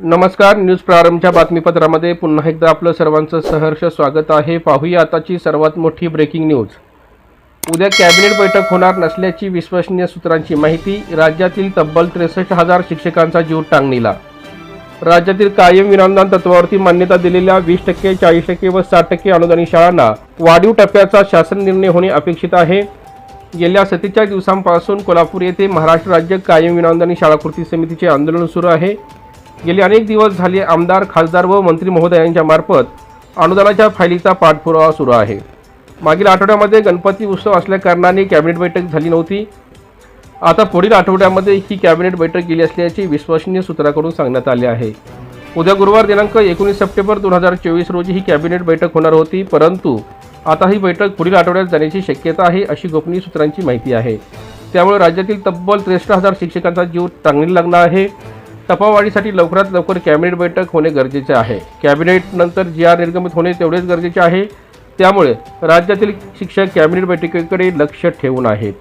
नमस्कार न्यूज प्रारंभच्या बातमीपत्रामध्ये पुन्हा एकदा आपलं सर्वांचं सहर्ष स्वागत आहे. पाहूया आताची सर्वात मोठी ब्रेकिंग न्यूज उद्या कॅबिनेट बैठक होणार नसल्याची विश्वसनीय सूत्रांची माहिती राज्यातील तब्बल त्रेसष्ट हजार शिक्षकांचा जीव टांगणीला. राज्यातील कायम विनामदान तत्वावरती मान्यता दिलेल्या वीस टक्के चाळीस टक्के व साठ टक्के अनुदानित शाळांना वाढीव टप्प्याचा शासन निर्णय होणे अपेक्षित आहे. गेल्या सत्तेचाळीस दिवसांपासून कोल्हापूर येथे महाराष्ट्र राज्य कायम विनामदानी शाळा कृती समितीचे आंदोलन सुरू आहे. गेले अनेक दिवस झाले आमदार खासदार व मंत्री महोदयांच्या मार्फत अनुदानाच्या फायलीचा पाठपुरावा सुरू आहे. मागील आठवड्यामध्ये गणपती उत्सव असल्याकारणाने कॅबिनेट बैठक झाली नव्हती. आता पुढील आठवड्यामध्ये ही कॅबिनेट बैठक गेली असल्याचे विश्वसनीय सूत्राकडून सांगण्यात आले आहे. उद्या गुरुवार दिनांक एकोणीस सप्टेंबर दोन हजार चोवीस रोजी ही कॅबिनेट बैठक होणार होती परंतु आता ही बैठक पुढील आठवड्यात जाण्याची शक्यता आहे अशी गोपनीय सूत्रांची माहिती आहे. त्यामुळे राज्यातील तब्बल त्रेसष्ट हजार शिक्षकांचा जीव टांगणी लागणार आहे. तपावाढीसाठी लवकरात लवकर कॅबिनेट बैठक होणे गरजेचे आहे. कॅबिनेटनंतर जी आर निर्गमित होणे तेवढेच गरजेचे आहे. त्यामुळे राज्यातील शिक्षक कॅबिनेट बैठकीकडे लक्ष ठेवून आहेत.